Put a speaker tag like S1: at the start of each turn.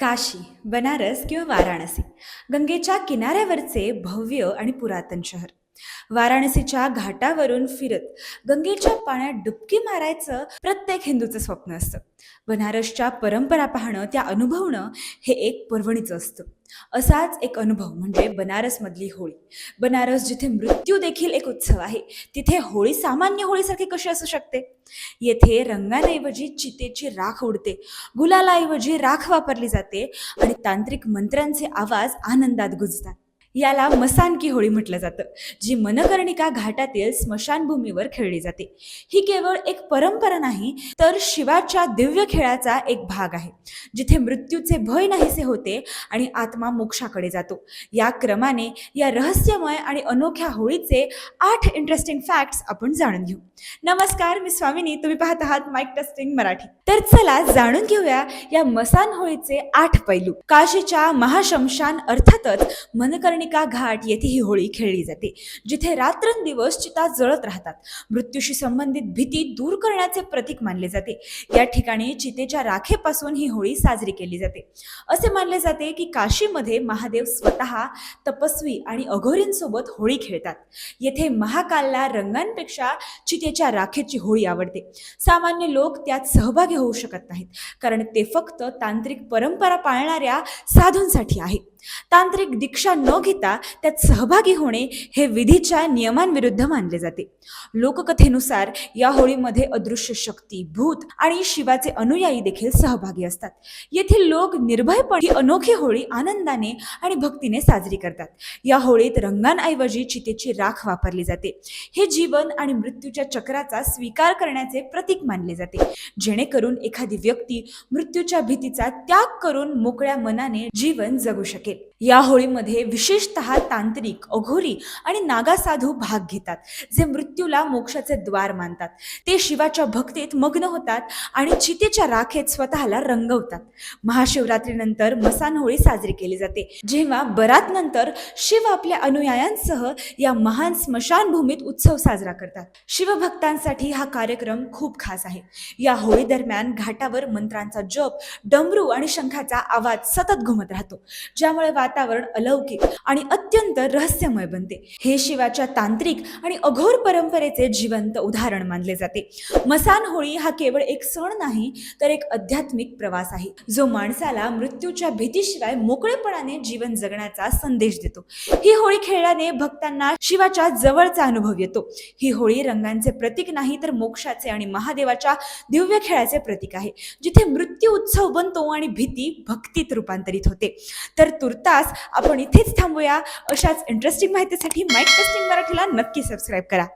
S1: काशी बनारस किंवा वाराणसी. गंगेच्या किनाऱ्यावरचे भव्य आणि पुरातन शहर. वाराणसीच्या घाटावरून फिरत गंगेच्या पाण्यात डुबकी मारायचं प्रत्येक हिंदूचं स्वप्न असतं. बनारसच्या परंपरा पाहणं त्या अनुभवणं हे एक पर्वणीचं असतं. असाच एक अनुभव म्हणजे बनारसमधली होळी. बनारस जिथे मृत्यू देखील एक उत्सव आहे तिथे होळी सामान्य होळीसारखी कशी असू शकते? येथे रंगांऐवजी चितेची राख उडते गुलालाऐवजी राख वापरली जाते आणि तांत्रिक मंत्रांचे आवाज आनंदात गुजतात. याला मसानकी होळी म्हटलं जातं जी मनकर्णिका घाटातील स्मशानभूमीवर खेळली जाते. ही केवळ एक परंपरा नाही तर शिवाच्या दिव्य खेळाचा एक भाग आहे जिथे मृत्यूचे भय नाहीसे होते आणि आत्मा मोक्षाकडे जातो. या क्रमाने या रहस्यमय आणि अनोख्या होळीचे आठ इंटरेस्टिंग फॅक्ट्स आपण जाणून घेऊ. नमस्कार मी स्वामिनी. तुम्ही पाहत आहात माईक टेस्टिंग मराठी. तर चला जाणून घेऊया या मसान होळीचे आठ पैलू. काशीच्या महाशमशान अर्थातच मनकर्णिका घाट येथे ही होळी खेळली जाते? जिथे रात्रंदिवस चिता जळत राहतात. मृत्यूशी संबंधित भीती दूर करण्याचे प्रतीक मानले जाते. या ठिकाणी चितेच्या राखेपासून ही होळी साजरी केली जाते. असे मानले जाते की काशीमध्ये महादेव स्वतः तपस्वी आणि अघोरींसोबत होळी खेळतात. येथे महाकालला रंगांपेक्षा चितेच्या राखेची होळी आवडते. सामान्य लोक त्यात सहभागी होऊ शकत नाहीत कारण ते फक्त तांत्रिक परंपरा पाळणाऱ्या साधूंसाठी आहे तांत्रिक दीक्षा न घेता त्यात सहभागी होणे हे विधीच्या नियमांविरुद्ध मानले जाते. लोककथेनुसार या होळीमध्ये अदृश्य शक्ती भूत आणि शिवाचे अनुयायी देखील सहभागी असतात. येथील लोक निर्भयपणे अनोखी होळी आनंदाने आणि भक्तीने साजरी करतात. या होळीत रंगांऐवजी चितेची राख वापरली जाते. हे जीवन आणि मृत्यूच्या चक्राचा स्वीकार करण्याचे प्रतीक मानले जाते. जेणेकरून एखादी व्यक्ती मृत्यूच्या भीतीचा त्याग करून मोकळ्या मनाने जीवन जगू शकेल. या होळीमध्ये विशेषतः तांत्रिक अघोरी आणि नागा साधू भाग घेतात जे मृत्यूला मोक्षाचे द्वार मानतात. ते शिवाच्या भक्तीत मग्न होतात आणि चितेच्या राखेत स्वतःला रंगवतात. महाशिवरात्रीनंतर मसान होळी साजरी केली जाते. जेव्हा बरात नंतर शिव आपल्या अनुयायांसह या महान स्मशानभूमीत उत्सव साजरा करतात. शिवभक्तांसाठी हा कार्यक्रम खूप खास आहे. या होळी दरम्यान घाटावर मंत्रांचा जप डमरू आणि शंखाचा आवाज सतत घुमत राहतो. ज्यामुळे वातावरण अलौकिक आणि अत्यंत रहस्यमय बनते. हे शिवाच्या तांत्रिक आणि अघोर परंपरेचे जिवंत उदाहरण मानले जाते. मसान होळी हा केवळ एक सण नाही तर एक आध्यात्मिक प्रवास आहे. जो माणसाला मृत्यूच्या भीतीशिवाय मोकळेपणाने जीवन जगण्याचा संदेश देतो. ही होळी खेळल्याने भक्तांना शिवाच्या जवळचा अनुभव येतो. ही होळी रंगांचे प्रतीक नाही तर मोक्षाचे आणि महादेवाच्या दिव्य खेळाचे प्रतीक आहे. जिथे मृत्यू उत्सव बनतो आणि भीती भक्तीत रूपांतरित होते. तर तुर्तास आपण इथेच थांबूया. अशाच इंटरेस्टिंग माहितीसाठी माईक टेस्टिंग मराठीला नक्की सबस्क्राईब करा.